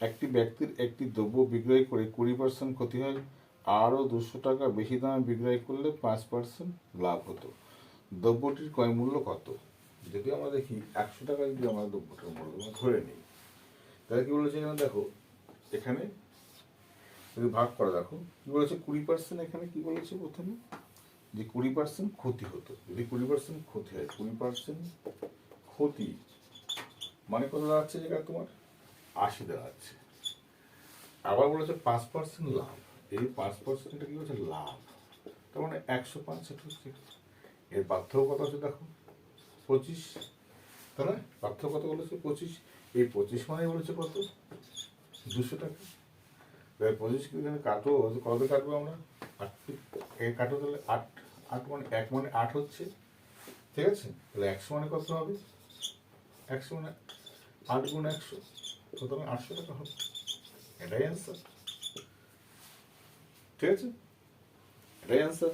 একটি ব্যক্তির একটি দ্রব্য বিক্রয় করে কুড়ি পার্সেন্ট ক্ষতি হয়, আরও দুশো টাকা বেশি দামে বিক্রয় করলে পাঁচ পার্সেন্ট লাভ হতো। দ্রব্যটির ক্রয় মূল্য কত? যদি আমরা দেখি, একশো টাকা যদি আমরা দ্রব্যটার মূল্য ধরে নিই, তাহলে কী বলেছে এখানে? দেখো, এখানে যদি ভাগ করা, দেখো, কী বলেছে? কুড়ি পার্সেন্ট এখানে কী বলেছে প্রথমে? যে কুড়ি পার্সেন্ট ক্ষতি হতো। যদি কুড়ি পার্সেন্ট ক্ষতি হয়, কুড়ি পার্সেন্ট ক্ষতি মানে কত দাঁড়াচ্ছে যেটা তোমার? আশি দেওয়া দাঁড়াচ্ছে আবার বলেছে পাঁচ পার্সেন্ট লাভ। এই পাঁচ পার্সেন্টটা কি বলছে? লাভ। তার মানে একশো পাঁচ সেটা হচ্ছে এর পার্থক্য কত আছে দেখো? পঁচিশ। না পার্থক্য কত বলেছে? পঁচিশ। এই পঁচিশ মানে বলেছে কত? দুশো টাকা। এবার পঁচিশ এখানে কাটো কত কাটবো আমরা? আট। এ কাটো তাহলে আট। আট মানে এক মানে আট হচ্ছে। ঠিক আছে? তাহলে একশো মানে কত হবে? একশো মানে আট গুণ একশো। সুতরাং আটশো টাকা হবে। এটাই অ্যান্সার ঠিক আছে? এটাই অ্যান্সার